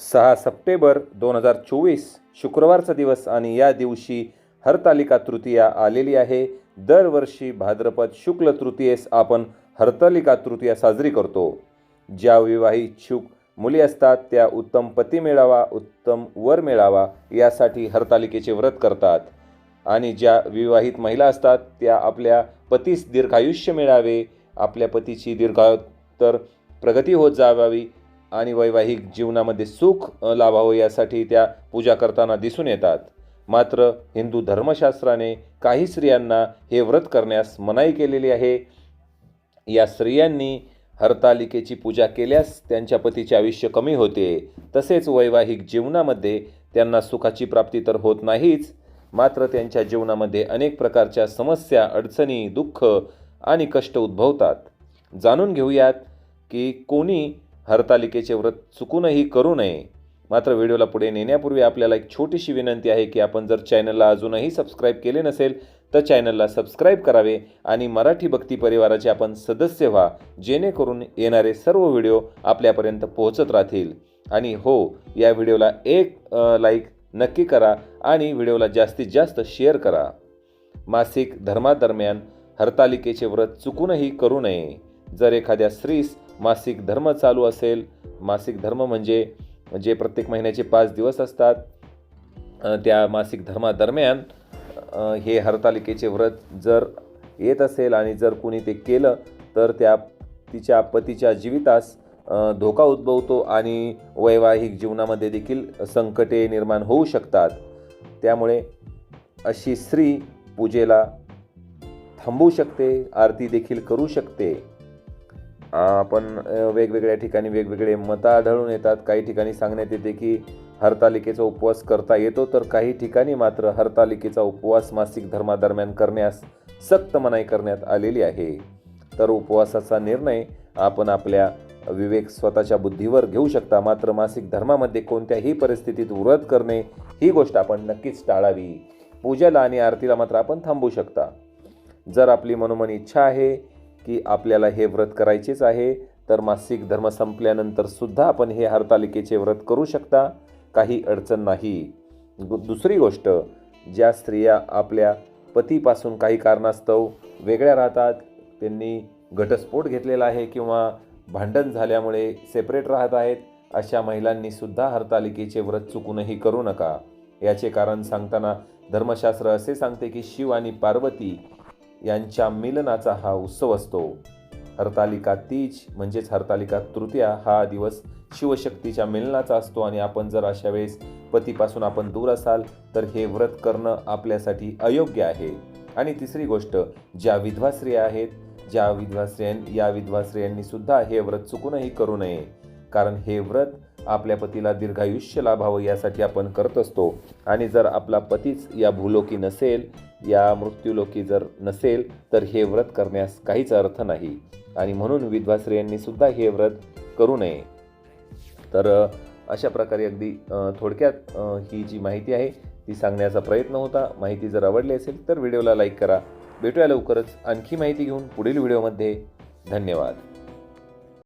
सहा सप्टेंबर दोन हजार चोवीस शुक्रवारचा दिवस आणि या दिवशी हरतालिका तृतीया आलेली आहे. दरवर्षी भाद्रपद शुक्ल तृतीयेस आपण हरतालिका तृतीया साजरी करतो. ज्या विवाही इच्छुक मुली असतात त्या उत्तम पती मिळावा उत्तम वर मिळावा यासाठी हरतालिकेचे व्रत करतात. आणि ज्या विवाहित महिला असतात त्या आपल्या पतीस दीर्घायुष्य मिळावे आपल्या पतीची दीर्घायुत्तर प्रगती होत जावावी आणि वैवाहिक जीवनामध्ये सुख लाभावं यासाठी त्या पूजा करताना दिसून येतात. मात्र हिंदू धर्मशास्त्राने काही स्त्रियांना हे व्रत करण्यास मनाई केलेली आहे. या स्त्रियांनी हरतालिकेची पूजा केल्यास त्यांच्या पतीचे आयुष्य कमी होते. तसेच वैवाहिक जीवनामध्ये त्यांना सुखाची प्राप्ती तर होत नाहीच मात्र त्यांच्या जीवनामध्ये अनेक प्रकारच्या समस्या अडचणी दुःख आणि कष्ट उद्भवतात. जाणून घेऊयात की कोणी हरतालिकेचे व्रत चुकूनही करू नये. मात्र व्हिडिओला पुढे नेण्यापूर्वी आपल्याला एक छोटीशी विनंती आहे की आपण जर चॅनलला अजूनही सबस्क्राईब केले नसेल तर चॅनलला सबस्क्राईब करावे आणि मराठी भक्ती परिवाराचे आपण सदस्य व्हा जेणेकरून येणारे सर्व व्हिडिओ आपल्यापर्यंत पोहोचत राहतील. आणि हो या व्हिडिओला एक लाईक नक्की करा आणि व्हिडिओला जास्तीत जास्त शेअर करा. मासिक धर्मादरम्यान हरतालिकेचे व्रत चुकूनही करू नये. जर एखाद्या स्त्रीस मासिक धर्म चालू असेल. मासिक धर्म म्हणजे जे प्रत्येक महिन्याचे पाच दिवस असतात त्या मासिक धर्मादरम्यान हे हरतालिकेचे व्रत जर येत असेल आणि जर कुणी ते केलं तर त्या तिच्या पतीच्या जीवितास धोका उद्भवतो आणि वैवाहिक जीवनामध्ये देखील संकटे निर्माण होऊ शकतात. त्यामुळे अशी स्त्री पूजेला थांबू शकते आरती देखील करू शकते. आपण वेगवेगळ्या ठिकाणी वेगवेगळे मतं आढळून येतात. काही ठिकाणी सांगण्यात येते की हरतालिकेचा उपवास करता येतो तर काही ठिकाणी मात्र हरतालिकेचा उपवास मासिक धर्मादरम्यान करण्यास सक्त मनाई करण्यात आलेली आहे. तर उपवासाचा निर्णय आपण आपल्या विवेक स्वतःच्या बुद्धीवर घेऊ शकता. मात्र मासिक धर्मामध्ये कोणत्याही परिस्थितीत व्रत करणे ही गोष्ट आपण नक्कीच टाळावी. पूजेला आणि आरतीला मात्र आपण थांबू शकता. जर आपली मनोमन इच्छा आहे की आपल्याला हे व्रत करायचेच आहे. तर मासिक धर्म संपल्यानंतर सुद्धा आपण हे हरतालिकेचे व्रत करू शकता. काही अडचण नाही. दु- दुसरी गोष्ट ज्या स्त्रिया आपल्या पतीपासून काही कारणास्तव वेगळ्या राहतात त्यांनी घटस्फोट घेतलेला आहे किंवा भांडण झाल्यामुळे सेपरेट राहत आहेत अशा महिलांनीसुद्धा हरतालिकेचे व्रत चुकूनही करू नका. याचे कारण सांगताना धर्मशास्त्र असे सांगते की शिव आणि पार्वती यांच्या मिलनाचा हा उत्सव असतो. हरतालिका तीज म्हणजेच हरतालिका तृतीया हा दिवस शिवशक्तीच्या मिलनाचा असतो आणि आपण जर अशा वेळेस पतीपासून आपण दूर असाल तर हे व्रत करणं आपल्यासाठी अयोग्य आहे. आणि तिसरी गोष्ट ज्या विधवा स्त्रिया आहेत ज्या विधवा स्त्रियां या विधवा स्त्रियांनी सुद्धा हे व्रत चुकूनही करू नये. कारण हे व्रत आपल्या पतीला दीर्घायुष्य लाभावं यासाठी आपण करत असतो. आणि जर आपला पतीच या भूलोकी नसेल या मृत्यूलोकी जर नसेल तर हे व्रत करण्यास काहीच अर्थ नाही. आणि म्हणून विधवा स्त्रियांनी सुद्धा हे व्रत करू नये. तर अशा प्रकारे अगदी थोडक्यात ही जी माहिती आहे ती सांगण्याचा प्रयत्न होता. माहिती जर आवडली असेल तर व्हिडिओला लाईक करा. भेटूया लवकरच आणखी माहिती घेऊन पुढील व्हिडिओमध्ये. धन्यवाद.